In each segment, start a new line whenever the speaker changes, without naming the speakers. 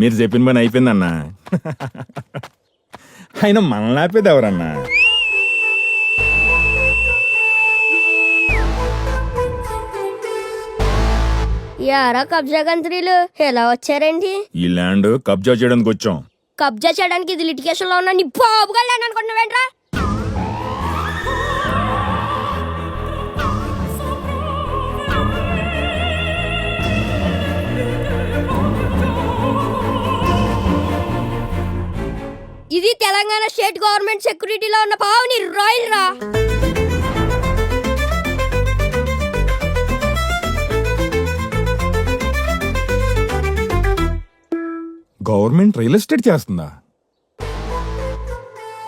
మీరు చెప్పిన పని అయిపోయిందన్నా. ఆయన మనల్ని ఆపేది ఎవరన్నా?
యారా కబ్జా గంత్రీలు ఎలా వచ్చారండి?
ఈ ల్యాండ్ కబ్జా చేయడానికి వచ్చాం.
కబ్జా చేయడానికి ఇది లిటికేషన్లో ఉన్న నీ బాబుగా లేను అనుకుంటున్నావేంట్రా? ఇది తెలంగాణ స్టేట్ గవర్నమెంట్ సెక్యూరిటీలో ఉన్న పావుని రాయల్ రా.
గవర్నమెంట్ రియల్ ఎస్టేట్ చేస్తుందా?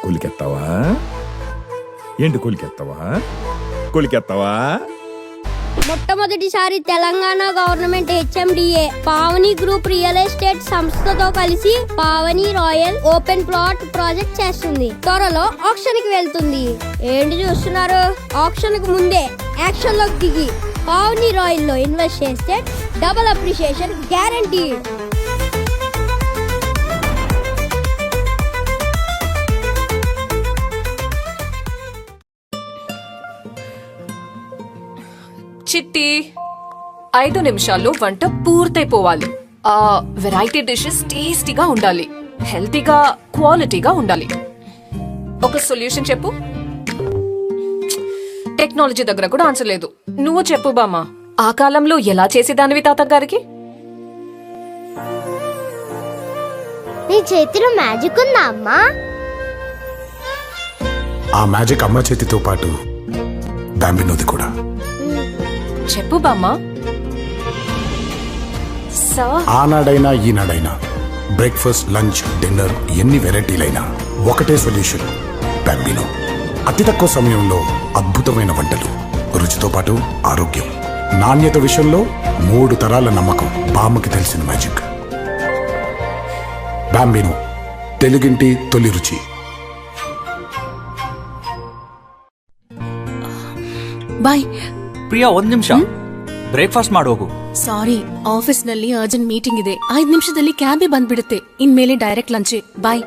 కొలికెత్తావా? ఏంటి కొలికెత్తావా? కొలికెత్తావా?
మొట్టమొదటిసారి Telangana government HMDA Pavani group real estate సంస్థతో కలిసి Pavani royal open plot project చేస్తుంది. త్వరలో ఆప్షన్కి వెళ్తుంది. ఏంటి చూస్తున్నారు? ఆప్షన్కు ముందే యాక్షన్లోకి దిగి పావని రాయల్లో ఇన్వెస్ట్ చేస్తే డబుల్ అప్రిషియేషన్ గ్యారంటీ
చిట్టి. ఐదు నిమిషాల్లో వంట పూర్తయిపోవాలి. ఆ వెరైటీ డిషెస్ టేస్టీగా ఉండాలి. హెల్తీగా క్వాలిటీగా ఉండాలి. ఒక సొల్యూషన్ చెప్పు. టెక్నాలజీ దగ్గర కూడా ఆన్సర్ లేదు. నువ్వు చెప్పు బామ్మ. ఆ కాలంలో ఎలా చేసేదానివి తాత గారికి
నీ చేతిలో మ్యాజిక్ ఉందా అమ్మా?
ఆ మ్యాజిక్ అమ్మ చేతితో పాటు బాంబినోది కూడా.
చెప్పు బామ్మ.
ఆనాడైనా ఈనాడైనా బ్రేక్ఫాస్ట్ లంచ్ డిన్నర్ ఎన్ని వెరైటీలైనా ఒకటే సొల్యూషన్ బాంబినో అతి తక్కువ సమయంలో అద్భుతమైన వంటలు రుచితో పాటు ఆరోగ్యం. నాణ్యత విషయంలో మూడు తరాల నమ్మకం బామ్మకి తెలిసిన మ్యాజిక్. బాంబినో తెలుగింటి తొలి రుచి.
ಬಾಯ್
ಪ್ರಿಯಾ ಒಂದ್ ನಿಮಿಷ. ಬ್ರೇಕ್ಫಾಸ್ಟ್ ಹೋಗು.
ಸಾರಿ ಆಫೀಸ್ನಲ್ಲಿ ಅರ್ಜೆಂಟ್ ಮೀಟಿಂಗ್ ಇದೆ. ಐದ್ ನಿಮಿಷದಲ್ಲಿ ಕ್ಯಾಬೇ ಬಂದ್ಬಿಡುತ್ತೆ. ಇನ್ಮೇಲೆ ಡೈರೆಕ್ಟ್ ಲಂಚ್. ಬಾಯ್.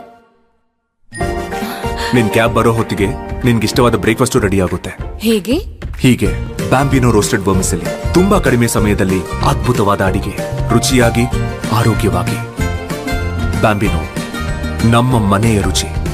ನಿನ್ ಕ್ಯಾಬ್ ಬರೋ ಹೊತ್ತಿಗೆ ನಿನ್ಗಿಷ್ಟವಾದ ಬ್ರೇಕ್ಫಾಸ್ಟ್ ರೆಡಿ ಆಗುತ್ತೆ.
ಹೇಗೆ?
ಹೀಗೆ ಬ್ಯಾಂಬಿನೋ ರೋಸ್ಟೆಡ್ ವರ್ಮಿಸಲಿ ತುಂಬಾ ಕಡಿಮೆ ಸಮಯದಲ್ಲಿ ಅದ್ಭುತವಾದ ಅಡಿಗೆ ರುಚಿಯಾಗಿ ಆರೋಗ್ಯವಾಗಿ. ಬ್ಯಾಂಬಿನೋ ನಮ್ಮ ಮನೆಯ ರುಚಿ.